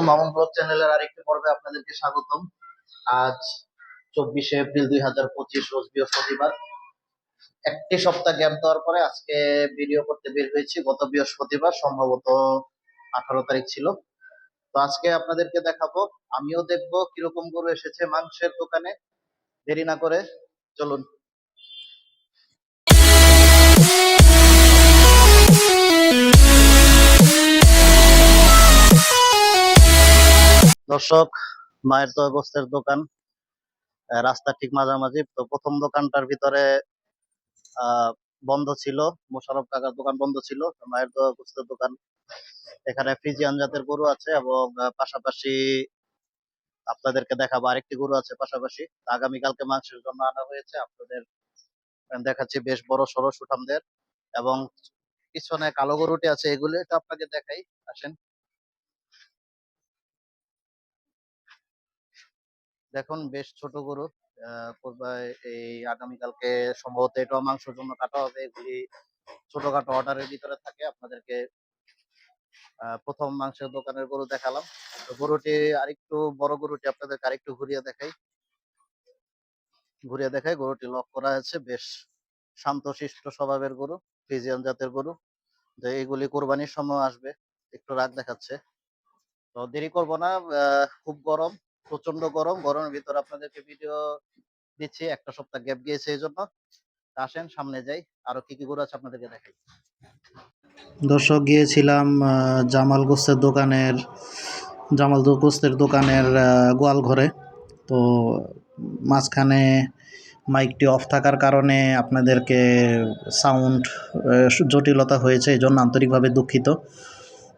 Mamun blog চ্যানেলের আরেকটি পর্বে আপনাদেরকে স্বাগতম। আজ চব্বিশে এপ্রিল দুই হাজার পঁচিশ, রোজ বৃহস্পতিবার। একটি সপ্তাহ গ্যাপ দেওয়ার পরে আজকে ভিডিও করতে বের হয়েছি। গত বৃহস্পতিবার, সম্ভবত আঠারো তারিখ ছিল। তো আজকে আপনাদেরকে দেখাবো, আমিও দেখব কীরকম গরু এসেছে মাংসের দোকানে। দেরি না করে চলুন। দর্শক মায়ের তো গোস্তের দোকান। আহ, রাস্তার ঠিক মাঝামাঝি। তো প্রথম দোকানটার ভিতরে বন্ধ ছিল। মোশারফ কাকার দোকান বন্ধ ছিল। মায়ের তো গোস্তের দোকান। এখানে ফ্রিজিয়ান জাতের গরু আছে এবং পাশাপাশি আপনাদেরকে দেখাবো আরেকটি গরু আছে পাশাপাশি। আগামীকালকে মাংসের জন্য আনা হয়েছে। আপনাদের দেখাচ্ছি বেশ বড় সড়ো সুঠামদের। এবং পিছনে কালো গরুটি আছে এগুলো। আপনাকে দেখাই। আসেন। দেখুন, বেশ ছোট গরু। এই আগামীকালকে সম্ভবত এটা মাংসের জন্য কাটা হবে। এগুলি ছোটখাটো অর্ডারের ভিতরে থাকে। আপনাদেরকে প্রথম মাংসের দোকানের গরু দেখালাম। তো গরুটি আরেকটু, বড় গরুটি আপনাদেরকে আরেকটু ঘুরিয়ে দেখাই। ঘুরিয়ে দেখাই, গরুটি লক করা আছে। বেশ শান্তশিষ্ট স্বভাবের গরু ফিজিয়ান জাতের গরু। তো এইগুলি কোরবানির সময় আসবে। একটু রাগ দেখাচ্ছে। তো দেরি করব না খুব গরম। প্রচণ্ড গরম, গরমের ভিতর আপনাদেরকে ভিডিও দিচ্ছি, একটা সপ্তাহ গ্যাপ গিয়েছে এই জন্য আসেন, সামনে যাই। আরও কি কি গরু আছে আপনাদেরকে দেখাই। দর্শক, গিয়েছিলাম জামাল গোস্তের দোকানের, জামাল গোস্তের দোকানের গোয়াল ঘরে। তো মাঝখানে মাইকটি অফ থাকার কারণে আপনাদেরকে সাউন্ড জটিলতা হয়েছে এই জন্য আন্তরিকভাবে দুঃখিত।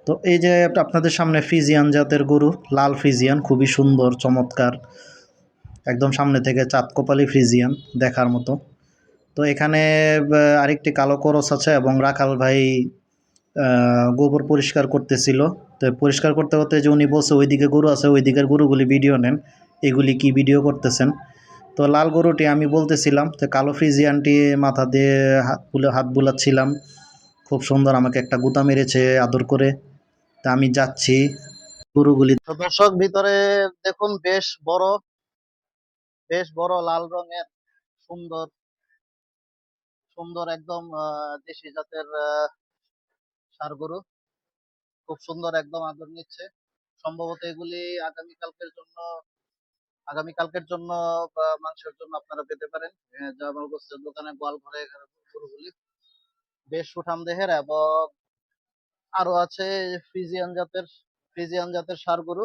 তো এই যে আপনাদের সামনে ফিজিয়ান জাতের গরু, লাল ফিজিয়ান, খুবই সুন্দর, চমৎকার, একদম সামনে থেকে চাঁদ কপালি ফ্রিজিয়ান দেখার মতো। তো এখানে আরেকটি কালো করস আছে এবং রাখাল ভাই গোবর পরিষ্কার করতেছিল। তো পরিষ্কার করতে করতে যে উনি বলছে, ওইদিকে গরু আছে ওই দিকের গরুগুলি ভিডিও নেন। এগুলি কি ভিডিও করতেছেন? তো লাল গরুটি আমি বলতেছিলাম তো কালো ফ্রিজিয়ানটি মাথা দিয়ে হাত বুলে, হাত বুলাচ্ছিলাম। খুব সুন্দর আমাকে একটা গুতা মেরেছে, আদর করে। তা আমি যাচ্ছি। গরুগুলি দর্শক, ভিতরে দেখুন, বেশ বড় বেশ বড় লাল রঙের, সুন্দর সুন্দর একদম দেশি জাতের ষাঁড় গরু। খুব সুন্দর একদম আদর নিচ্ছে। সম্ভবত এগুলি আগামীকালকের জন্য আগামীকালকের জন্য বা মাংসের জন্য আপনারা পেতে পারেন। জামাল গোস্তের দোকানে গোয়াল ঘরে গরুগুলি। বেশ সুঠাম দেহের এবং আরও আছে ফ্রিজিয়ান জাতের ফ্রিজিয়ান জাতের ষাঁড় গরু।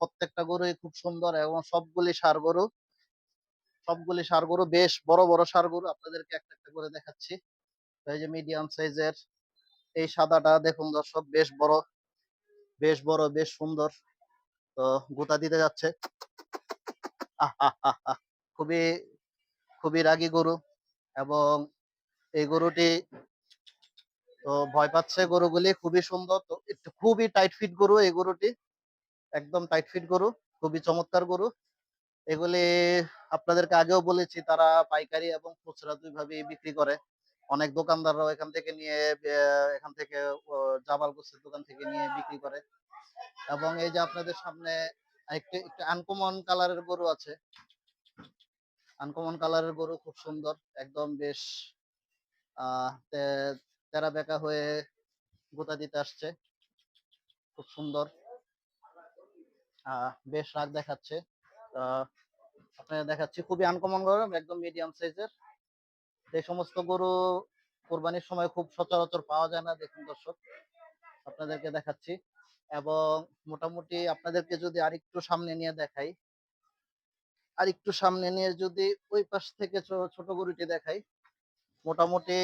প্রত্যেকটা গরুই খুব সুন্দর এবং সবগুলি ষাঁড় গরু। সবগুলি ষাঁড় গরু, বেশ বড় বড় ষাঁড় গরু। আপনাদেরকে একটা একটা করে দেখাচ্ছি। এই যে মিডিয়াম সাইজের এই সাদাটা দেখুন দর্শক, বেশ বড় বেশ বড়, বেশ সুন্দর। তো গোটা দিতে যাচ্ছে। খুবই খুবই রাগী গরু এবং এই গরুটি তো ভয় পাচ্ছে গরুগুলি, খুবই সুন্দর। তো একটু খুবই টাইট ফিট গরু এই গরুটি। একদম টাইট ফিট গরু, খুবই চমৎকার গরু। এগুলি আপনাদেরকে আগেও বলেছি, তারা পাইকারি এবং খুচরা দুইভাবেই বিক্রি করে। অনেক দোকানদাররাও এখান থেকে নিয়ে এখান থেকে জাবাল গোছের দোকান থেকে নিয়ে বিক্রি করে। এবং এই যে আপনাদের সামনে একটু একটু আনকমন কালারের গরু আছে। আনকমন কালারের গরু খুব সুন্দর, একদম বেশ, আহ তেরা বেঁকা হয়ে গোতা দিতে আসছে, খুব সুন্দর। বেশ রাগ দেখাচ্ছে। আহ, আপনাদের দেখাচ্ছি, খুবই আনকমন গরু, একদম মিডিয়াম সাইজের এই সমস্ত গরু কোরবানির সময় খুব সচরাচর পাওয়া যায় না, দেখুন দর্শক। আপনাদেরকে দেখাচ্ছি। এবং মোটামুটি আপনাদেরকে যদি আরেকটু সামনে নিয়ে দেখাই, আরেকটু সামনে নিয়ে যদি ওই পাশ থেকে ছোট গরুটি দেখাই, মোটামুটি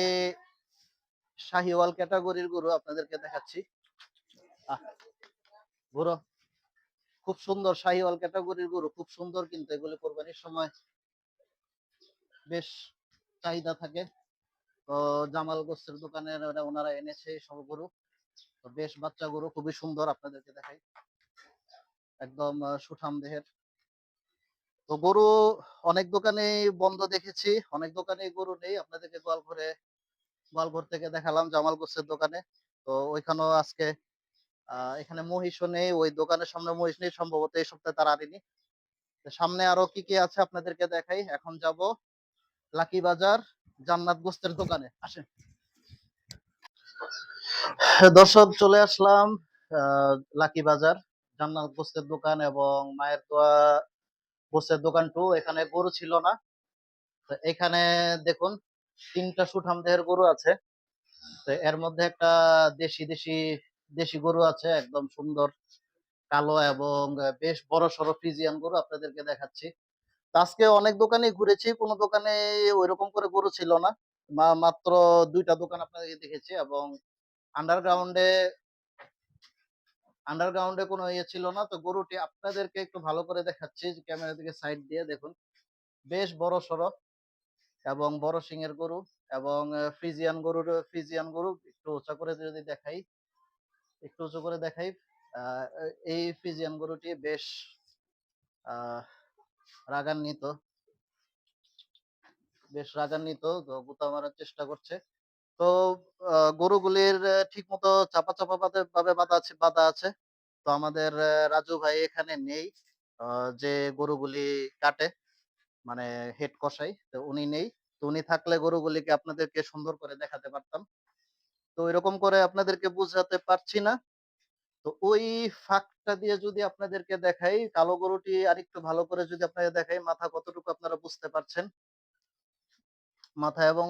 শাহিওয়াল ক্যাটাগরির গরু আপনাদেরকে দেখাচ্ছি। গরু খুব সুন্দর শাহিওয়াল ক্যাটাগরির গরু, খুব সুন্দর কিন্তু এগুলি কোরবানির সময় বেশ চাহিদা থাকে। তো জামাল গোস্তের দোকানে ওনারা এনেছে সব গরু। তো বেশ বাচ্চা গরু, খুবই সুন্দর আপনাদেরকে দেখাই। একদম সুঠাম দেহের। তো গরু অনেক দোকানে বন্ধ দেখেছি, অনেক দোকানে গরু নেই। আপনাদেরকে গোয়ালঘরে গোয়ালঘর থেকে দেখালাম জামাল গোস্তের দোকানে তো ওইখানেও আজকে এখানে মহিষও নেই। ওই দোকানের সামনে মহিষ নেই। সম্ভবত এই সপ্তাহে তারা আনেনি। সামনে আরও কি, কি আছে আপনাদেরকে দেখাই। এখন যাব লাকি বাজার জান্নাত গোস্তের দোকানে। আসেন। দর্শক চলে আসলাম লাকি বাজার জান্নাত গোস্তের দোকান এবং মায়ের দোয়া গোস্তের দোকান 2 এখানে গরু ছিল না। এখানে দেখুন ৩ টা সুঠাম দেহের গরু আছে। তো এর মধ্যে একটা দেশি, দেশি, দেশি গরু আছে একদম সুন্দর কালো এবং বেশ বড়সড় ফ্রিজিয়ান গরু আপনাদেরকে দেখাচ্ছি। আজকে অনেক দোকানে ঘুরেছি। কোনো দোকানে ঐরকম করে গরু ছিল না। মাত্র দুইটা দোকান আপনাদেরকে দেখেছি এবং আন্ডারগ্রাউন্ডে আন্ডারগ্রাউন্ডে কোনো ইয়ে ছিল না। তো গরুটি আপনাদেরকে একটু ভালো করে দেখাচ্ছি ক্যামেরা দিকে সাইড দিয়ে দেখুন। বেশ বড়সড় এবং বড় শিংয়ের গরু এবং ফ্রিজিয়ান গরুর ফ্রিজিয়ান গরু একটু উঁচা করে যদি দেখাই, একটু উঁচু করে দেখাই। এই ফ্রিজিয়ান গরুটি বেশ রাগান্বিত। বেশ রাগান্বিত। গুতা মারার চেষ্টা করছে। তো গরুগুলির ঠিকমতো চাপা, চাপা বাদে ভাবে বাঁধা আছে বাঁধা আছে। তো আমাদের রাজু ভাই এখানে নেই। যে গরুগুলি কাটে। মানে হেড কষাই। তো উনি নেই। তো উনি থাকলে গরুগুলিকে আপনাদেরকে সুন্দর করে দেখাতে পারতাম। তো ঐরকম করে আপনাদেরকে বুঝাতে পারছি না। তো ওই ফাঁকটা দিয়ে যদি আপনাদেরকে দেখাই, কালো গরুটি আরেকটু ভালো করে যদি আপনাদের দেখাই, মাথা কতটুকু আপনারা বুঝতে পারছেন। মাথা এবং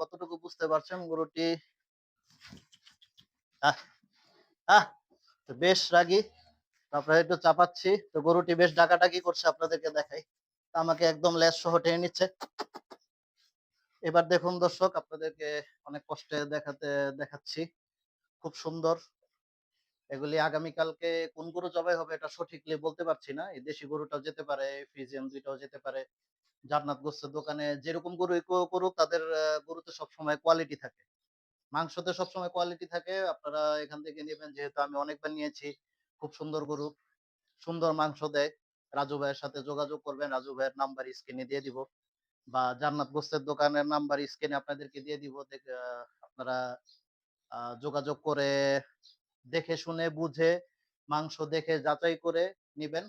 কতটুকু বুঝতে পারছেন গরুটি! বেশ রাগী। তারপরে একটু চাপাচ্ছি। তো গরুটি বেশ ডাকাডাকি করছে আপনাদেরকে দেখাই। আমাকে একদম লেজ সহ টেনে নিচ্ছে। এবার দেখুন দর্শক আপনাদেরকে অনেক কষ্টে দেখাতে দেখাচ্ছি। খুব সুন্দর। এগুলি আগামীকালকে কোন গরু জবাই হবে এটা সঠিকলি বলতে পারছি না। এই দেশি গরুটাও যেতে পারে, ফ্রিজিয়ান ২ টাও যেতে পারে। জান্নাত গোস্তের দোকানে যেরকম গরু করুক তাদের গরুতে সবসময় কোয়ালিটি থাকে। মাংসতে সবসময় কোয়ালিটি থাকে। আপনারা এখান থেকে নেবেন যেহেতু আমি অনেকবার নিয়েছি। খুব সুন্দর গরু। সুন্দর মাংস দেয়। রাজু ভাইয়ের সাথে যোগাযোগ করবেন। রাজু ভাইয়ের নাম্বার স্ক্রিনে দিয়ে দিব। বা জান্নাত গোস্তের দোকানের নাম্বার স্ক্রিনে আপনাদেরকে দিয়ে দিব। আপনারা যোগাযোগ করে দেখে শুনে বুঝে মাংস দেখে যাচাই করে নিবেন।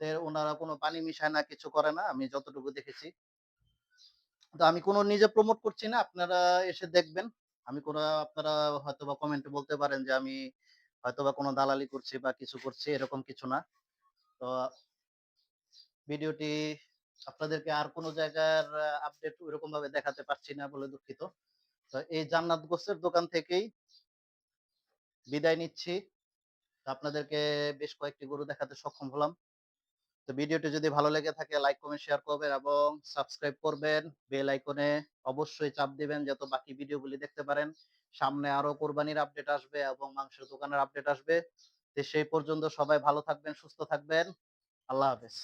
তে উনারা কোন পানি মিশায় না, কিছু করে না। আমি যতটুকু দেখেছি। তো আমি কোনো নিজে প্রমোট করছি না। আপনারা এসে দেখবেন। আমি কোনো আপনারা হয়তোবা কমেন্টে বলতে পারেন যে আমি হয়তোবা কোনো দালালি করছি বা কিছু করছি এরকম কিছু না। তো ভিডিওটি আপনাদেরকে আর কোন জায়গার আপডেট ঐরকম ভাবে দেখাতে পারছি না বলে দুঃখিত। তো এই জান্নাত গোস্তের দোকান থেকেই বিদায় নিচ্ছি। আপনাদেরকে বেশ কয়েকটি গরু দেখাতে সক্ষম হলাম। তো ভিডিওটি যদি ভালো লেগে থাকে লাইক, কমেন্ট, শেয়ার করবেন এবং সাবস্ক্রাইব করবেন। বেল আইকনে অবশ্যই চাপ দিবেন যাতে বাকি ভিডিওগুলি দেখতে পারেন। সামনে আরও কোরবানির আপডেট আসবে এবং মাংসের দোকানের আপডেট আসবে। সেই পর্যন্ত সবাই ভালো থাকবেন, সুস্থ থাকবেন। আল্লাহ হাফেজ।